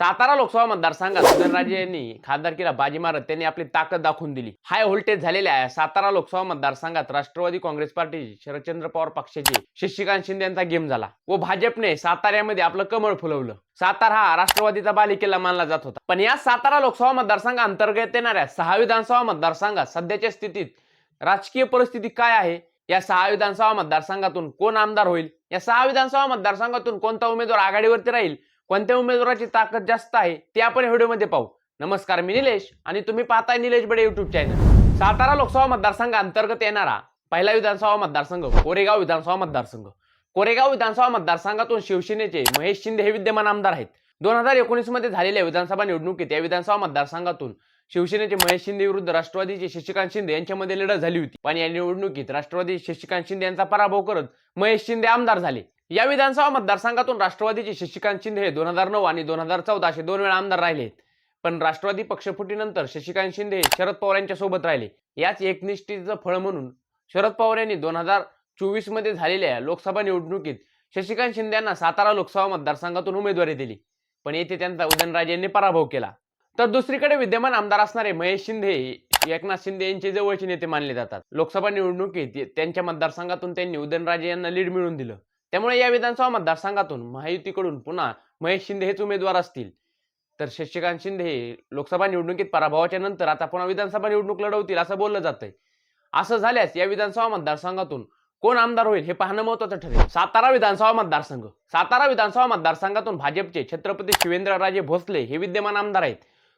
सातारा लोकसभा मतदारसंघात उदयनराजे यांनी खासदारकीला बाजी मारत त्यांनी आपली ताकद दाखवून दिली. हाय व्होल्टेज झालेल्या आहे सातारा लोकसभा मतदारसंघात राष्ट्रवादी काँग्रेस पार्टी शरदचंद्र पवार पक्षाचे शशिकांत शिंदे यांचा गेम झाला व भाजपने साताऱ्यामध्ये आपलं कमळ फुलवलं. सातारा हा राष्ट्रवादीचा बालिकेला मानला जात होता. पण या सातारा लोकसभा मतदारसंघ अंतर्गत येणाऱ्या सहा विधानसभा मतदारसंघात सध्याच्या स्थितीत राजकीय परिस्थिती काय आहे? या सहा विधानसभा मतदारसंघातून कोण आमदार होईल? या सहा विधानसभा मतदारसंघातून कोणता उमेदवार आघाडीवरती राहील? कोणत्या उमेदवाराची ताकद जास्त आहे ते आपण या व्हिडिओमध्ये पाहू. नमस्कार मी निलेश आणि तुम्ही पाहताय निलेश बडे युट्यूब चॅनल सातारा लोकसभा मतदारसंघ अंतर्गत येणारा पहिला विधानसभा मतदारसंघ कोरेगाव विधानसभा मतदारसंघ. कोरेगाव विधानसभा मतदारसंघातून शिवसेनेचे महेश शिंदे हे विद्यमान आमदार आहेत. दोन हजार एकोणीसमध्ये झालेल्या विधानसभा निवडणुकीत या विधानसभा मतदारसंघातून शिवसेनेचे महेश शिंदे विरुद्ध राष्ट्रवादीचे शशिकांत शिंदे यांच्यामध्ये लढत झाली होती. पण या निवडणुकीत राष्ट्रवादी शशिकांत शिंदे यांचा पराभव करत महेश शिंदे आमदार झाले. या विधानसभा मतदारसंघातून राष्ट्रवादीचे शशिकांत शिंदे हे दोन हजार नऊ आणि दोन हजार चौदा असे दोन वेळा आमदार राहिले. पण राष्ट्रवादी पक्षफुटीनंतर शशिकांत शिंदे हे शरद पवार यांच्या सोबत राहिले. याच एकनिष्ठीचं फळ म्हणून शरद पवार यांनी दोन हजार चोवीसमध्ये झालेल्या लोकसभा निवडणुकीत शशिकांत शिंदे यांना सातारा लोकसभा मतदारसंघातून उमेदवारी दिली. पण येथे त्यांचा उदयनराजे यांनी पराभव केला. तर दुसरीकडे विद्यमान आमदार असणारे महेश शिंदे हे एकनाथ शिंदे यांचे जवळचे नेते मानले जातात. लोकसभा निवडणुकीत त्यांच्या मतदारसंघातून त्यांनी उदयनराजे यांना लीड मिळवून दिलं. त्यामुळे या विधानसभा मतदारसंघातून महायुतीकडून पुन्हा महेश शिंदे हेच उमेदवार असतील. तर शशिकांत शिंदे हे लोकसभा निवडणुकीत पराभवाच्या नंतर आता पुन्हा विधानसभा निवडणूक लढवतील असं बोललं जातंय. असं झाल्यास या विधानसभा मतदारसंघातून कोण आमदार होईल हे पाहणं महत्वाचं ठरेल. सातारा विधानसभा मतदारसंघ. सातारा विधानसभा मतदारसंघातून भाजपचे छत्रपती शिवेंद्रराजे भोसले हे विद्यमान आमदार आहेत.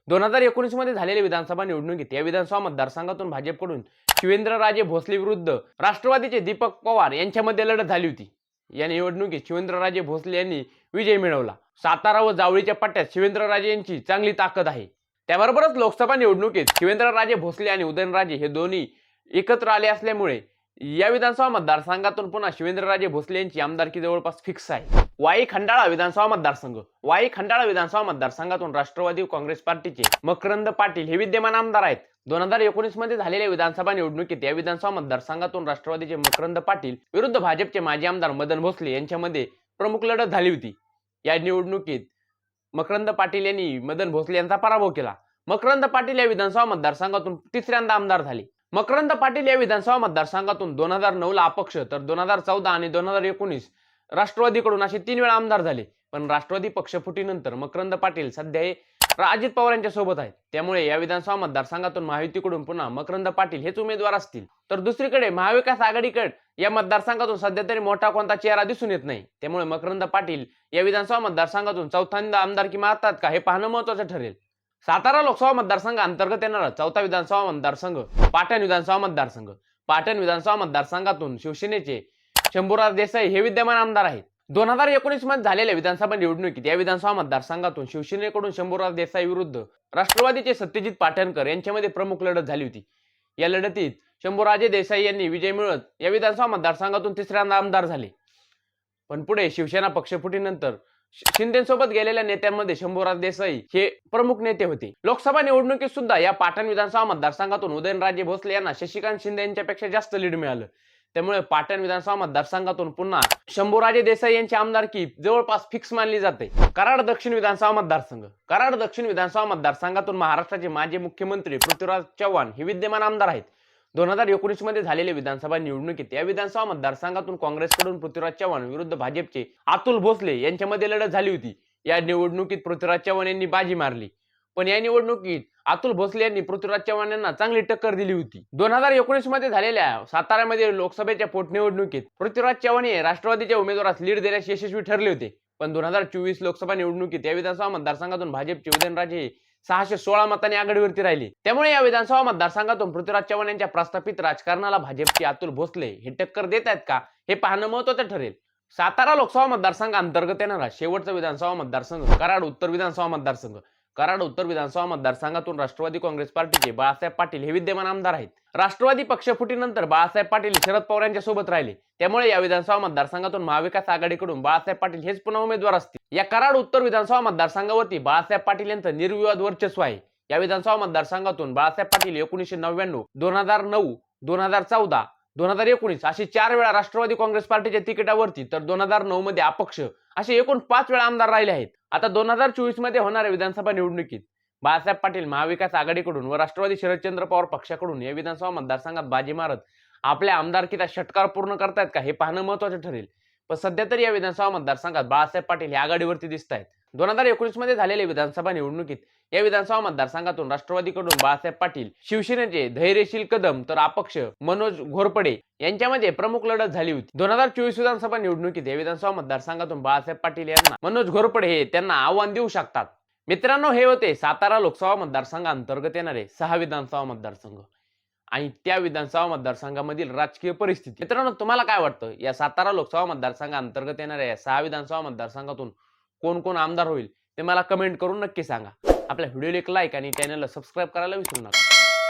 दोन हजार एकोणीसमध्ये झालेल्या विधानसभा निवडणुकीत या विधानसभा मतदारसंघातून भाजपकडून शिवेंद्रराजे भोसले विरुद्ध राष्ट्रवादीचे दीपक पवार यांच्यामध्ये लढत झाली होती. या निवडणुकीत शिवेंद्रराजे भोसले यांनी विजय मिळवला. सातारा व जावळीच्या पट्ट्यात शिवेंद्रराजे यांची चांगली ताकद आहे. त्याबरोबरच लोकसभा निवडणुकीत शिवेंद्रराजे भोसले आणि उदयनराजे हे दोन्ही एकत्र आले असल्यामुळे या विधानसभा मतदारसंघातून पुन्हा शिवेंद्रराजे भोसले यांची आमदारकी जवळपास फिक्स आहे. वाई खंडाळा विधानसभा मतदारसंघ. वाई खंडाळा विधानसभा मतदारसंघातून राष्ट्रवादी काँग्रेस पार्टीचे मकरंद पाटील हे विद्यमान आमदार आहेत. दोन हजार एकोणीसमध्ये झालेल्या विधानसभा निवडणुकीत या विधानसभा मतदारसंघातून राष्ट्रवादीचे मकरंद पाटील विरुद्ध भाजपचे माजी आमदार मदन भोसले यांच्यामध्ये प्रमुख लढत झाली होती. या निवडणुकीत मकरंद पाटील यांनी मदन भोसले यांचा पराभव केला. मकरंद पाटील या विधानसभा मतदारसंघातून तिसऱ्यांदा आमदार झाले. मकरंद पाटील या विधानसभा मतदारसंघातून दोन हजार नऊ ला अपक्ष तर दोन हजार चौदा आणि दोन हजार एकोणीस राष्ट्रवादीकडून असे तीन वेळा आमदार झाले. पण राष्ट्रवादी पक्षफुटीनंतर मकरंद पाटील सध्या हे अजित पवार यांच्या सोबत आहेत. त्यामुळे या विधानसभा मतदारसंघातून महायुतीकडून पुन्हा मकरंद पाटील हेच उमेदवार असतील. तर दुसरीकडे महाविकास आघाडीकडे या मतदारसंघातून सध्या तरी मोठा कोणता चेहरा दिसून येत नाही. त्यामुळे मकरंद पाटील या विधानसभा मतदारसंघातून चौथ्यांदा आमदारकी मारतात का हे पाहणं महत्वाचं ठरेल. सातारा लोकसभा मतदारसंघ अंतर्गत येणारा चौथा विधानसभा मतदारसंघ पाटण विधानसभा मतदारसंघ. पाटण विधानसभा मतदारसंघातून शिवसेनेचे शंभूराज देसाई हे विद्यमान आमदार आहेत. दोन हजार एकोणीसमध्ये झालेल्या विधानसभा निवडणुकीत या विधानसभा मतदारसंघातून शिवसेनेकडून शंभूराज देसाई विरुद्ध राष्ट्रवादीचे सत्यजित पाटणकर यांच्यामध्ये प्रमुख लढत झाली होती. या लढतीत शंभूराजे देसाई यांनी विजय मिळवत या विधानसभा मतदारसंघातून तिसऱ्यांदा आमदार झाले. पण पुढे शिवसेना पक्षफुटीनंतर शिंदेसोबत गेलेल्या नेत्यांमध्ये शंभूराज देसाई हे प्रमुख नेते होते. लोकसभा निवडणुकीत सुद्धा या पाटण विधानसभा मतदारसंघातून उदयनराजे भोसले यांना शशिकांत शिंदे यांच्यापेक्षा जास्त लीड मिळालं. त्यामुळे पाटण विधानसभा मतदारसंघातून पुन्हा शंभूराजे देसाई यांची आमदारकी जवळपास फिक्स मानली जाते. कराड दक्षिण विधानसभा मतदारसंघ. कराड दक्षिण विधानसभा मतदारसंघातून महाराष्ट्राचे माजी मुख्यमंत्री पृथ्वीराज चव्हाण हे विद्यमान आमदार आहेत. दोन हजार एकोणीसमध्ये झालेल्या विधानसभा निवडणुकीत या विधानसभा मतदारसंघातून काँग्रेसकडून पृथ्वीराज चव्हाण विरुद्ध भाजपचे अतुल भोसले यांच्यामध्ये लढत झाली होती. या निवडणुकीत पृथ्वीराज चव्हाण यांनी बाजी मारली. पण या निवडणुकीत अतुल भोसले यांनी पृथ्वीराज चव्हाण यांना चांगली टक्कर दिली होती. दोन हजार एकोणीसमध्ये झालेल्या साताऱ्यामध्ये लोकसभेच्या पोटनिवडणुकीत पृथ्वीराज चव्हाण हे राष्ट्रवादीच्या उमेदवारास लीड देण्यास यशस्वी ठरले होते. पण दोन हजार चोवीस लोकसभा निवडणुकीत या विधानसभा मतदारसंघातून भाजपचे उदयनराजे हे सहाशे सोळा मतांनी आघाडीवरती राहिले. त्यामुळे या विधानसभा मतदारसंघातून पृथ्वीराज चव्हाण यांच्या प्रस्थापित राजकारणाला भाजपचे अतुल भोसले हे टक्कर देत आहेत का हे पाहणं महत्वाचं ठरेल. सातारा लोकसभा मतदारसंघ अंतर्गत येणारा शेवटचा विधानसभा मतदारसंघ कराड उत्तर विधानसभा मतदारसंघ. कराड उत्तर विधानसभा मतदारसंघातून राष्ट्रवादी काँग्रेस पार्टीचे बाळासाहेब पाटील हे विद्यमान आमदार आहेत. राष्ट्रवादी पक्षफुटीनंतर बाळासाहेब पाटील शरद पवार यांच्या सोबत राहिले. त्यामुळे या विधानसभा मतदारसंघातून महाविकास आघाडीकडून बाळासाहेब पाटील हेच पुन्हा उमेदवार असतील. या कराड उत्तर विधानसभा मतदारसंघावरती बाळासाहेब पाटील यांचं निर्विवाद वर्चस्व आहे. या विधानसभा मतदारसंघातून बाळासाहेब पाटील एकोणीसशे नव्याण्णव दोन हजार नऊ दोन हजार चौदा दोन हजार एकोणीस अशी चार वेळा राष्ट्रवादी काँग्रेस पार्टीच्या तिकिटावरती तर दोन हजार नऊ मध्ये अपक्ष असे एकूण पाच वेळा आमदार राहिले आहेत. आता दोन हजार चोवीसमध्ये होणाऱ्या विधानसभा निवडणुकीत बाळासाहेब पाटील महाविकास आघाडीकडून व राष्ट्रवादी शरदचंद्र पवार पक्षाकडून या विधानसभा मतदारसंघात बाजी मारत आपल्या आमदारकीचा षटकार पूर्ण करतायत का हे पाहणं महत्वाचं ठरेल. पण सध्या तरी या विधानसभा मतदारसंघात बाळासाहेब पाटील हे आघाडीवरती दिसत आहेत दोन हजार एकोणीसमध्ये झालेल्या विधानसभा निवडणुकीत या विधानसभा मतदारसंघातून राष्ट्रवादीकडून बाळासाहेब पाटील शिवसेनेचे धैर्यशील कदम तर अपक्ष मनोज घोरपडे यांच्यामध्ये प्रमुख लढत झाली होती. दोन हजार चोवीस विधानसभा निवडणुकीत या विधानसभा मतदारसंघातून बाळासाहेब पाटील यांना मनोज घोरपडे हे त्यांना आव्हान देऊ शकतात. मित्रांनो हे होते सातारा लोकसभा मतदारसंघाअंतर्गत येणारे सहा विधानसभा मतदारसंघ आणि त्या विधानसभा मतदारसंघामधील राजकीय परिस्थिती. मित्रांनो तुम्हाला काय वाटतं? या सातारा लोकसभा मतदारसंघाअंतर्गत येणाऱ्या या सहा विधानसभा मतदारसंघातून कोण कोण आमदार होईल ते मला कमेंट करून नक्की सांगा. आपल्या व्हिडिओला एक लाईक आणि चॅनलला सबस्क्राईब करायला विसरू नका.